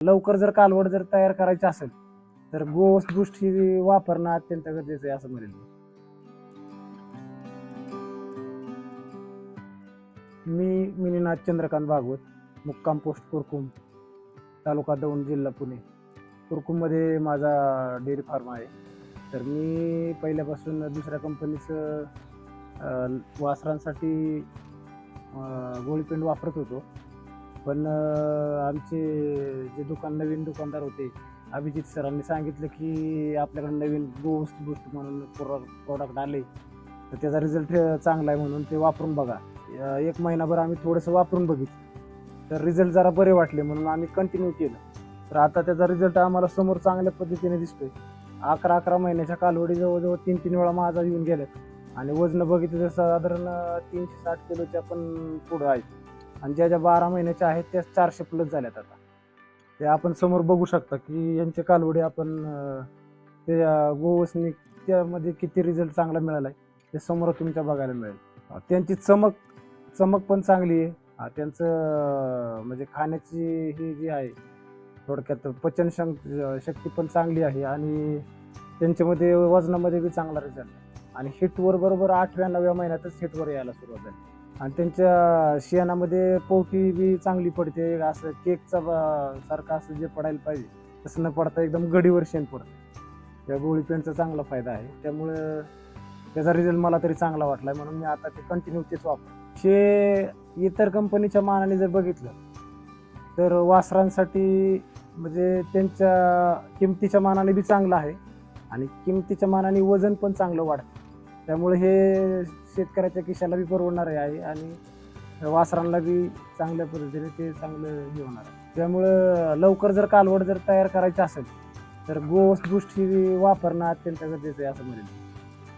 लवकर जर कालवड जर तयार करायची असेल तर गोस बूस्ट ही वापरणं अत्यंत गरजेचं आहे असं म्हणेल मी. मिनीनाथ चंद्रकांत भागवत मुक्काम पोस्ट कुरकुम तालुका दौंड जिल्हा पुणे. कुरकुममध्ये माझा डेअरी फार्म आहे. तर मी पहिल्यापासून दुसऱ्या कंपनीचं वासरांसाठी गोळीपेंड वापरत होतो. पण आमचे जे दुकान नवीन दुकानदार होते अभिजित सरांनी सांगितलं की आपल्याकडे नवीन बूस्ट बूस्ट म्हणून प्रोडक्ट आले तर त्याचा रिझल्ट चांगला आहे म्हणून ते वापरून बघा. एक महिनाभर आम्ही थोडंसं वापरून बघितलं. तर रिझल्ट जरा बरे वाटले म्हणून आम्ही कंटिन्यू केलं. तर आता त्याचा रिझल्ट आम्हाला समोर चांगल्या पद्धतीने दिसतोय. अकरा अकरा महिन्याच्या कालवडी जवळजवळ तीन तीन वेळा माझा येऊन गेल्यात. आणि वजन बघितलं तर साधारण तीनशे साठ किलोच्या पण पुढं आहेत आणि ज्या ज्या बारा महिन्याच्या आहेत त्या चारशे प्लस झाल्यात आता. ते आपण समोर बघू शकता की यांचे कालवडी आपण ते गोवसनी त्यामध्ये किती रिझल्ट चांगला मिळाला आहे ते समोर तुमच्या बघायला मिळेल. त्यांची चमक चमक पण चांगली आहे. त्यांचं म्हणजे खाण्याची ही जी आहे थोडक्यात पचन शक्ती पण चांगली आहे आणि त्यांच्यामध्ये वजनामध्ये बी चांगला रिझल्ट आणि हिटवर बरोबर आठव्या नवव्या महिन्यातच हिटवर यायला सुरुवात झाली. आणि त्यांच्या शेणामध्ये पोवटी बी चांगली पडते. असं केकचा सारखं असं जे पडायला पाहिजे तसं न पडता एकदम गडीवर शेण पडतं. त्या गोळी पेनचा चांगला फायदा आहे. त्यामुळं त्याचा रिझल्ट मला तरी चांगला वाटला म्हणून मी आता ते कंटिन्यू तेच वापर शे इतर कंपनीच्या मानाने जर बघितलं तर वासरांसाठी म्हणजे त्यांच्या किमतीच्या मानाने बी चांगलं आहे. आणि किमतीच्या मानाने वजन पण चांगलं वाढतं. त्यामुळे हे शेतकऱ्याच्या खिशाला बी परवडणार आहे आणि वासरांना बी चांगल्या पद्धतीने ते चांगलं हे होणार आहे. त्यामुळं लवकर जर कालवड जर तयार करायची असेल तर गोस बूस्ट ही वापरणं अत्यंत गरजेचं आहे असं म्हणेल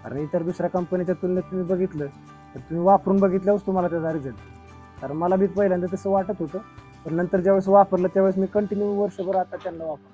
कारण इतर दुसऱ्या कंपनीच्या तुलनेत तुम्ही बघितलं तर तुम्ही वापरून बघितल्यावरच तुम्हाला त्याचा रिझल्ट कारण मला बी पहिल्यांदा तसं वाटत होतं पण नंतर ज्यावेळेस वापरलं त्यावेळेस मी कंटिन्यू वर्षभर आता त्यांना वापर